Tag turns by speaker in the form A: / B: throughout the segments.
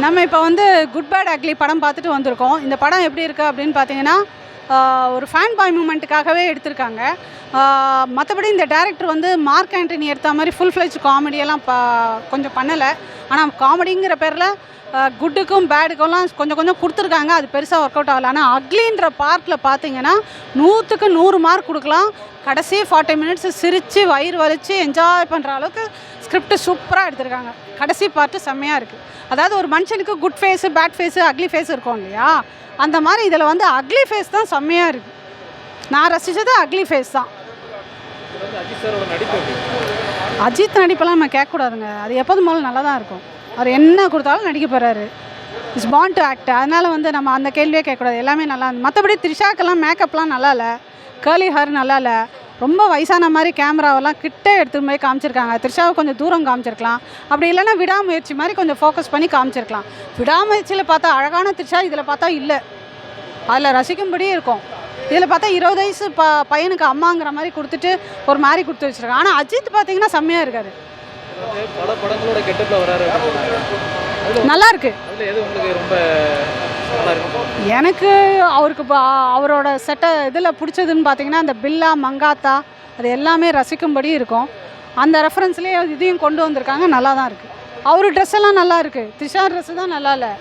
A: நம்ம இப்போ வந்து குட் பேட் அக்லி படம் பார்த்துட்டு வந்திருக்கோம். இந்த படம் எப்படி இருக்குது அப்படின்னு பார்த்தீங்கன்னா ஒரு ஃபேன் பாய் மூமெண்ட்டுக்காகவே எடுத்திருக்காங்க. மற்றபடி இந்த டேரக்டர் வந்து மார்க் ஆண்டனி எடுத்த மாதிரி ஃபுல் ஃப்ளெஜ் காமெடியெல்லாம் ப கொஞ்சம் பண்ணலை. ஆனால் காமெடிங்கிற பேரில் குட்டுக்கும் பேடுக்கும்லாம் கொஞ்சம் கொஞ்சம் கொடுத்துருக்காங்க. அது பெருசாக ஒர்க் அவுட் ஆகலை. ஆனால் அக்லின்ற பார்ட்டில் பார்த்தீங்கன்னா நூற்றுக்கு நூறு மார்க் கொடுக்கலாம். கடைசி ஃபார்ட்டி மினிட்ஸ் சிரித்து வயிறு வலித்து என்ஜாய் பண்ணுற அளவுக்கு ஸ்கிரிப்ட் சூப்பராக எடுத்திருக்காங்க. கடைசி பார்ட்டு செம்மையாக இருக்குது அதாவது ஒரு மனுஷனுக்கு good face bad face ugly face இருக்கும் இல்லையா? அந்த மாதிரி இதில் வந்து அக்லி ஃபேஸ் தான் செம்மையாக இருக்குது நான் ரசித்தது அக்லி ஃபேஸ் தான்.
B: அஜித்
A: நடிப்பெல்லாம் நம்ம கேட்கக்கூடாதுங்க. அது எப்போதும் போல நல்லா தான் இருக்கும். அவர் என்ன கொடுத்தாலும் நடிக்க போகிறாரு இஸ் பாண்ட் டு ஆக்ட் அதனால் வந்து நம்ம அந்த கேள்வியே கேட்கக்கூடாது. எல்லாமே நல்லா இருந்து மற்றபடி த்ரிஷாக்கெல்லாம் மேக்கப்லாம் நல்லா இல்லை. கேர்லி ஹேர் நல்லா இல்லை. ரொம்ப வயசான மாதிரி கேமராவெல்லாம் கிட்ட எடுத்து போய் காமிச்சிருக்காங்க. த்ரிஷாவை கொஞ்சம் தூரம் காமிச்சிருக்கலாம். அப்படி இல்லைன்னா விடாமுயற்சி மாதிரி கொஞ்சம் ஃபோக்கஸ் பண்ணி காமிச்சிருக்கலாம். விடாமுயற்சியில் பார்த்தா அழகான த்ரிஷா இதில் பார்த்தா இல்லை. அதில் ரசிக்கும்படி இருக்கும். இதில் பார்த்தா இருபது வயசு ப பையனுக்கு அம்மாங்கிற மாதிரி கொடுத்துட்டு ஒரு மாதிரி கொடுத்து வச்சுருக்காங்க. ஆனால் அஜித் பார்த்தீங்கன்னா செம்மையாக இருக்காரு. நல்லா இருக்கு. எனக்கு அவருக்கு ப- அவரோட செட்டை இதில் பிடிச்சதுன்னு பார்த்தீங்கன்னா அந்த பில்லா மங்காத்தா அது எல்லாமே ரசிக்கும்படி இருக்கும். அந்த ரெஃபரன்ஸ்லேயே இதையும் கொண்டு வந்திருக்காங்க. நல்லா தான் இருக்குது அவர் ட்ரெஸ் எல்லாம் நல்லா இருக்குது திஷா ட்ரெஸ்ஸு தான் நல்லா இல்லை.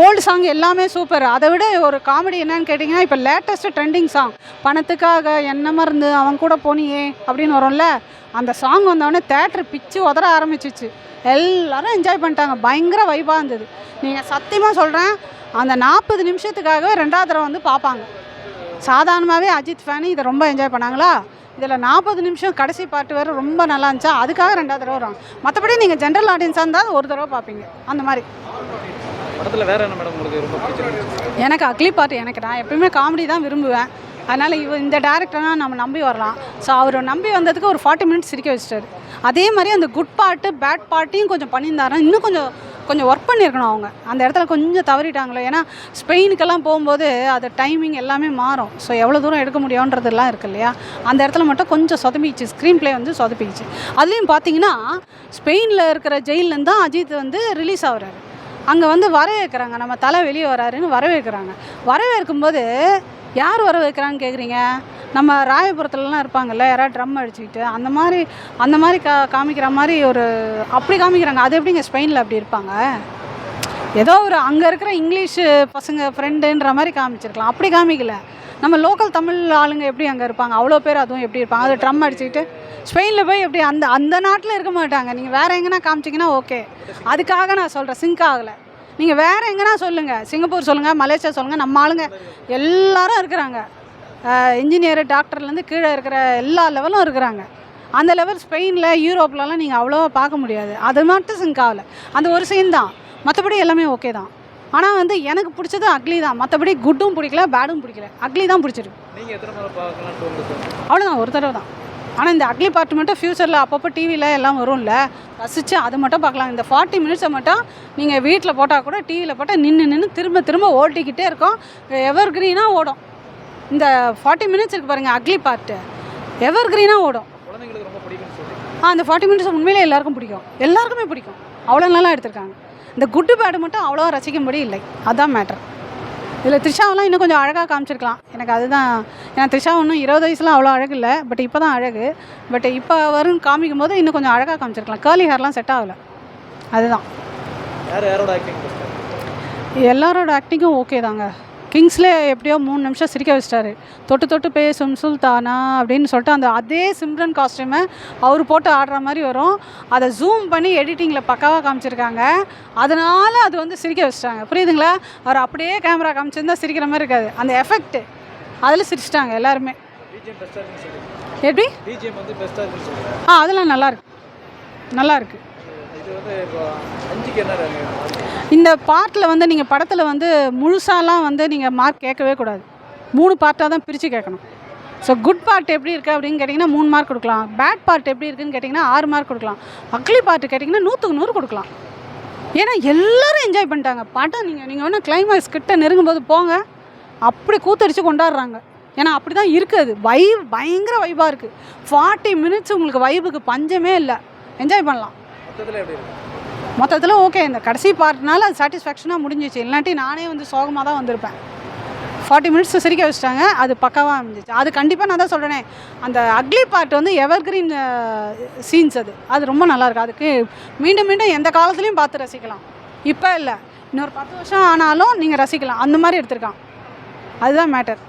B: ஓல்டு
A: சாங் எல்லாமே சூப்பர். அதை விட ஒரு காமெடி என்னன்னு கேட்டிங்கன்னா இப்போ லேட்டஸ்ட்டு ட்ரெண்டிங் சாங் பணத்துக்காக என்ன மருந்து அவன் கூட போனியே அப்படின்னு வரும்ல அந்த சாங் வந்தவொடனே தேட்டர் பிச்சு உதற ஆரம்பிச்சிச்சு. எல்லாரும் என்ஜாய் பண்ணிட்டாங்க. பயங்கர வைபாக இருந்தது. நீங்கள் சத்தியமாக சொல்கிறேன் அந்த நாற்பது நிமிஷத்துக்காகவே ரெண்டாவது தடவை வந்து பார்ப்பாங்க. சாதாரணமாகவே அஜித் ஃபேனு இதை ரொம்ப என்ஜாய் பண்ணாங்களா? இதில் நாற்பது நிமிஷம் கடைசி பாட்டு வேறு ரொம்ப நல்லா இருந்துச்சா? அதுக்காக ரெண்டாவது தடவை வரும் மற்றபடி நீங்கள் ஜென்ரல் ஆடியன்ஸாக இருந்தால் ஒரு தடவை பார்ப்பீங்க. அந்த மாதிரி.
B: படத்தில் வேற என்ன மேடம் உங்களுக்கு ரொம்ப
A: எனக்கு அக்லி பாட்டு எனக்கு நான் எப்பயுமே காமெடி தான் விரும்புவேன். அதனால் இவ இந்த டேரக்டர்னா நம்ம நம்பி வரலாம். ஸோ அவரை நம்பி வந்ததுக்கு ஒரு ஃபார்ட்டி மினிட்ஸ் சிரிக்க வச்சிட்டாரு. அதே மாதிரி அந்த குட் பாட்டு பேட் பாட்டையும் கொஞ்சம் பண்ணியிருந்தாருன்னா இன்னும் கொஞ்சம் கொஞ்சம் ஒர்க் பண்ணியிருக்கணும் அவங்க. அந்த இடத்துல கொஞ்சம் தவறிட்டாங்களோ. ஏன்னா ஸ்பெயினுக்கெல்லாம் போகும்போது அது டைமிங் எல்லாமே மாறும். ஸோ எவ்வளோ தூரம் எடுக்க முடியுன்றதெல்லாம் இருக்கு இல்லையா? அந்த இடத்துல மட்டும் கொஞ்சம் சொதப்பிச்சு ஸ்க்ரீன் ப்ளே வந்து சொதப்பிச்சு அதுலேயும் பார்த்தீங்கன்னா ஸ்பெயினில் இருக்கிற ஜெயிலேருந்து தான் அஜித் வந்து ரிலீஸ் ஆகிறாரு. அங்கே வந்து வரவேற்கிறாங்க. நம்ம தலை வெளியே வராருன்னு வரவேற்கிறாங்க. வரவேற்கும்போது யார் வரவேற்கிறான்னு கேட்குறீங்க நம்ம ராயபுரத்துலலாம் இருப்பாங்கல்ல யாராவது ட்ரம் அடிச்சுக்கிட்டு அந்த மாதிரி அந்த மாதிரி கா காமிக்கிற மாதிரி ஒரு அப்படி காமிக்கிறாங்க. அது எப்படிங்க ஸ்பெயினில் அப்படி இருப்பாங்க? ஏதோ ஒரு அங்கே இருக்கிற இங்கிலீஷ் பசங்க ஃப்ரெண்டுன்ற மாதிரி காமிச்சிருக்கலாம். அப்படி காமிக்கல. நம்ம லோக்கல் தமிழ் ஆளுங்க எப்படி அங்கே இருப்பாங்க? அவ்வளோ பேர் அதுவும் எப்படி இருப்பாங்க? அது ட்ரம் அடிச்சுக்கிட்டு ஸ்பெயினில் போய் எப்படி அந்த அந்த நாட்டில் இருக்க மாட்டாங்க. நீங்கள் வேறு எங்கன்னா காமிச்சிங்கன்னா ஓகே அதுக்காக நான் சொல்கிறேன் சிங்க் ஆகலை. நீங்கள் வேறு எங்கன்னா சொல்லுங்கள் சிங்கப்பூர் சொல்லுங்கள் மலேசியா சொல்லுங்கள் நம்ம ஆளுங்க எல்லாரும் இருக்கிறாங்க. இன்ஜினியர் டாக்டர்லேருந்து கீழே இருக்கிற எல்லா லெவலும் இருக்கிறாங்க. அந்த லெவல் ஸ்பெயினில் யூரோப்லலாம் நீங்கள் அவ்வளோவா பார்க்க முடியாது. அது மட்டும் சிங்க் ஆகலை. அந்த ஒரு சீன் தான். மற்றபடி எல்லாமே ஓகே தான். ஆனால் வந்து எனக்கு பிடிச்சது அக்லி தான். மற்றபடி குட்டும் பிடிக்கல பேடும் பிடிக்கல. அக்லி தான் பிடிச்சிருக்கு. அவ்வளோதான் ஒரு தடவை தான். ஆனால் இந்த அக்லி பார்ட் மட்டும் ஃப்யூச்சரில் அப்பப்போ டிவியில் எல்லாம் வரும்ல ரசித்து அது மட்டும் பார்க்கலாம். இந்த ஃபார்ட்டி மினிட்ஸை மட்டும் நீங்கள் வீட்டில் போட்டால் கூட டிவியில் போட்டால் நின்று நின்று திரும்ப திரும்ப ஓட்டிக்கிட்டே இருக்கும். எவர் க்ரீனாக ஓடும். இந்த ஃபார்ட்டி மினிட்ஸ் இருக்குது பாருங்கள் அக்லி பார்ட்டு எவர் க்ரீனாக ஓடும். ஆ அந்த ஃபார்ட்டி மினிட்ஸ் உண்மையிலே எல்லாருக்கும் பிடிக்கும். எல்லாருக்குமே பிடிக்கும். அவ்வளோ நல்லா எடுத்திருக்காங்க. இந்த குட்டு பேடு மட்டும் அவ்வளோ ரசிக்கும்படி இல்லை. அதான் மேட்டர் இதில் த்ரிஷாவெல்லாம் இன்னும் கொஞ்சம் அழகாக காமிச்சிருக்கலாம். எனக்கு அதுதான் ஏன்னா த்ரிஷா ஒன்றும் இருபது வயசுலாம் அவ்வளோ அழகு இல்லை பட் இப்போ தான் அழகு. பட் இப்போ வரும் காமிக்கும் போது இன்னும் கொஞ்சம் அழகாக காமிச்சிருக்கலாம். கேர்லி ஹேர்லாம் செட் ஆகலை. அதுதான். எல்லாரோட ஆக்டிங்கும் ஓகே தாங்க. கிங்ஸ்லே எப்படியோ மூணு நிமிஷம் சிரிக்க வச்சிட்டாரு. தொட்டு தொட்டு பேசும் சுல்தானா அப்படின்னு சொல்லிட்டு அந்த அதே சிம்ரன் காஸ்டியூமை அவர் போட்டு ஆடுற மாதிரி வரும். அதை ஜூம் பண்ணி எடிட்டிங்கில் பக்காவாக காமிச்சிருக்காங்க. அதனால அது வந்து சிரிக்க வச்சிட்டாங்க. புரியுதுங்களா? அவர் அப்படியே கேமரா காமிச்சிருந்தா சிரிக்கிற மாதிரி இருக்காது. அந்த எஃபெக்ட் அதில் சிரிச்சிட்டாங்க எல்லாருமே. எப்படி? ஆ அதெல்லாம் நல்லா இருக்கு. இந்த பார்ட்டில் வந்து நீங்கள் படத்தில் வந்து முழுசாலாம் வந்து நீங்கள் மார்க் கேட்கவே கூடாது. மூணு பார்ட்டாக தான் பிரித்து கேட்கணும். ஸோ குட் பார்ட் எப்படி இருக்குது அப்படின்னு கேட்டிங்கன்னா மூணு மார்க் கொடுக்கலாம். பேட் பார்ட் எப்படி இருக்குன்னு கேட்டிங்கன்னா ஆறு மார்க் கொடுக்கலாம். அக்லி பார்ட் கேட்டிங்கன்னா நூற்றுக்கு நூறு கொடுக்கலாம். ஏன்னா எல்லோரும் என்ஜாய் பண்ணிட்டாங்க. படம் நீங்கள் நீங்கள் வேணால் கிளைமேக்ஸ் கிட்ட நெருங்கும் போது போங்க. அப்படி கூத்தடிச்சு கொண்டாடுறாங்க. ஏன்னா அப்படி தான் இருக்குது வைப் பயங்கர வைபாக இருக்குது ஃபார்ட்டி மினிட்ஸ் உங்களுக்கு வைபுக்கு பஞ்சமே இல்லை. என்ஜாய் பண்ணலாம்.
B: மொத்தத்தில் எப்படி இருக்கு?
A: மொத்தத்தில் ஓகே இந்த கடைசி பார்ட்னால அது சாட்டிஸ்ஃபேக்ஷனாக முடிஞ்சிச்சு. இல்லாட்டி நானே வந்து சோகமாக தான் வந்திருப்பேன். ஃபார்ட்டி மினிட்ஸ் சிரிக்க வச்சிட்டாங்க. அது பக்காவாக இருந்துச்சு அது கண்டிப்பாக நான் தான் சொல்கிறேனே அந்த அக்லி பார்ட் வந்து எவர் கிரீன் சீன்ஸ் அது. அது ரொம்ப நல்லாயிருக்கு அதுக்கு மீண்டும் மீண்டும் எந்த காலத்துலேயும் பார்த்து ரசிக்கலாம். இப்போ இல்லை. இன்னொரு பத்து வருஷம் ஆனாலும் நீங்கள் ரசிக்கலாம். அந்த மாதிரி எடுத்திருக்கான். அதுதான் மேட்டர்